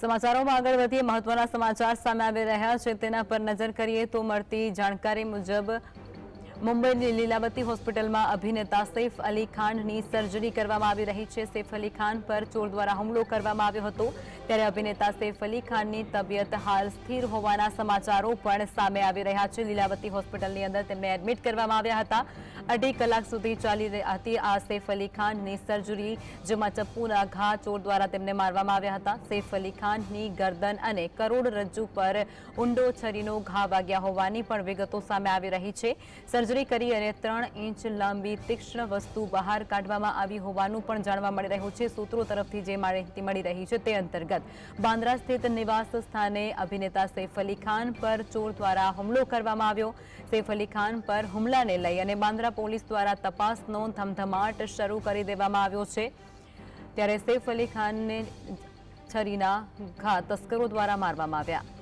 સમાચારોમાં આગળ વધીએ. મહત્વના સમાચાર સામે આવી રહ્યા છે. તેના પર નજર કરીએ તો મળતી જાણકારી મુજબ મુંબઈની લીલાવતી હોસ્પિટલમાં અભિનેતા સૈફ અલી ખાનની સર્જરી કરવામાં આવી રહી છે. સૈફ અલી ખાન પર ચોર દ્વારા હુમલો કરવામાં આવ્યો હતો. ત્યારે અભિનેતા સૈફ અલી ખાનની તબિયત હાલ સ્થિર હોવાના સમાચારો પણ સામે આવી રહ્યા છે. લીલાવતી હોસ્પિટલની અંદર તેમને એડમિટ કરવામાં આવ્યા હતા. અઢી કલાક સુધી ચાલી રહી હતી આ સૈફ અલી ખાનની સર્જરી, જેમાં ચપ્પુના ઘા ચોર દ્વારા તેમને મારવામાં આવ્યા હતા. સૈફ અલી ખાનની ગરદન અને કરોડરજ્જુ પર ઊંડો છરીનો ઘા વાગ્યા હોવાની પણ વિગતો સામે આવી રહી છે. સર્જરી કરી અને ત્રણ ઇંચ લાંબી તીક્ષ્ણ વસ્તુ બહાર કાઢવામાં આવી હોવાનું પણ જાણવા મળી રહ્યું છે. સૂત્રો તરફથી જે માહિતી મળી રહી છે તે અંતર્ગત બાંદ્રા સ્થિત નિવાસ સ્થાને અભિનેતા સૈફ અલી ખાન પર ચોર દ્વારા હુમલો કરવામાં આવ્યો. સૈફ અલી ખાન પર હુમલાને લઈ અને બાંદ્રા પોલીસ દ્વારા તપાસનો ધમધમાટ શરૂ કરી દેવામાં આવ્યો છે. ત્યારે સૈફ અલી ખાનને છરીના ઘા તસ્કરો દ્વારા મારવામાં આવ્યા.